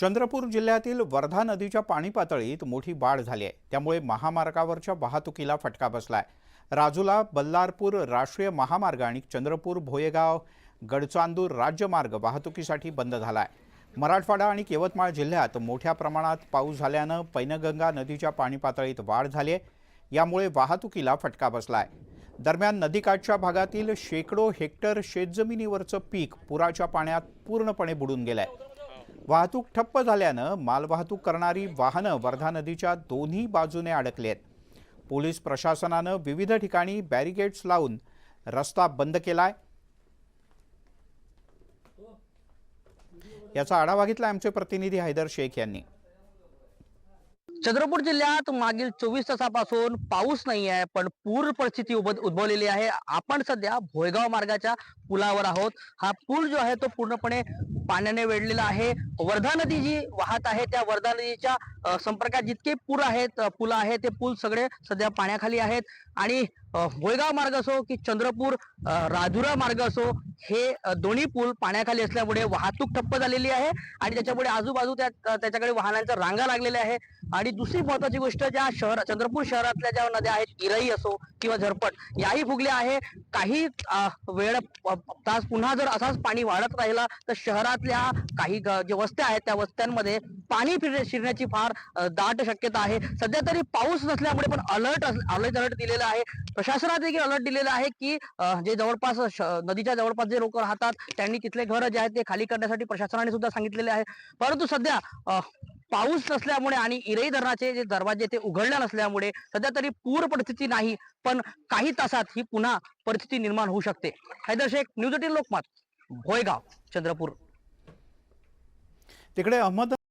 चंद्रपूर जिल्ह्यातील वर्धा नदीच्या पाणी पातळीत मोठी वाढ झाली आहे. त्यामुळे महामार्गावरच्या वाहतुकीला फटका बसला आहे राजूला बल्लारपूर राष्ट्रीय महामार्ग आणि चंद्रपूर भोयेगाव गडचांदूर राज्यमार्ग वाहतुकीसाठी बंद झाला आहे मराठवाडा आणि यवतमाळ जिल्ह्यात मोठ्या प्रमाणात पाऊस झाल्यानं पैनगंगा नदीच्या पाणी पातळीत वाढ झाली आहे. यामुळे वाहतुकीला फटका बसला आहे दरम्यान नदीकाठच्या भागातील शेकडो हेक्टर शेतजमिनीवरचं पीक पुराच्या पाण्यात पूर्णपणे बुडून गेलं आहे वाहतूक ठप्प झाल्यानं मालवाहतूक करणारी वाहनं वर्धा नदीच्या दोन्ही बाजूने अडकली आहेत पोलीस प्रशासनानं विविध ठिकाणी बॅरिगेड्स लावून रस्ता बंद केलाय. याचा आढावा घेतला आमचे प्रतिनिधी हैदर शेख यांनी. चंद्रपूर जिल्ह्यात मागील चोवीस तासापासून पाऊस नाही आहे पण पूर परिस्थिती उभ- उद्भवलेली आहे. आपण सध्या भोयगाव मार्गाच्या पुलावर आहोत. हा पूल जो आहे तो पूर्णपणे पाण्याने वेढलेला आहे. वर्धा नदी जी वाहत आहे त्या वर्धा नदीच्या संपर्कात जितके पूर आहेत अ, पुल आहे ते पूल सगळे सध्या पाण्याखाली आहेत. आणि भोयगाव मार्ग असो की चंद्रपूर राजुरा मार्ग असो हे दोन्ही पूल पाण्याखाली असल्यामुळे वाहतूक ठप्प झालेली आहे. आणि त्याच्यामुळे आजूबाजू त्या त्याच्याकडे वाहनांच्या रांगा लागलेल्या आहे आणि दुसरी महत्वाची गोष्ट ज्या शहर चंद्रपूर शहरातल्या ज्या नद्या आहेत इरई असो किंवा झरपट याही फुगल्या आहे. काही वेळ तास पुन्हा जर असाच पाणी वाढत राहिला तर शहरातल्या काही जे वस्त्या आहेत त्या वस्त्यांमध्ये पाणी फिर शिरण्याची फार दाट शक्यता आहे. सध्या तरी पाऊस नसल्यामुळे पण अलर्ट अलर्ट अलर्ट दिलेला आहे. प्रशासनात देखील अलर्ट दिलेला आहे की जे जवळपास नदीच्या जवळपास जे लोक राहतात त्यांनी तिथले घर जे आहेत ते खाली करण्यासाठी प्रशासनाने सुद्धा सांगितलेले आहे. परंतु सध्या पाऊस नसल्यामुळे आणि इरई धरणाचे जे दरवाजे ते उघडले नसल्यामुळे सध्या तरी पूर परिस्थिती नाही पण काही तासात ही पुन्हा परिस्थिती निर्माण होऊ शकते. Haider Shaikh news eighteen Lokmat Bhoyagaon Chandrapur. तिकडे अहमद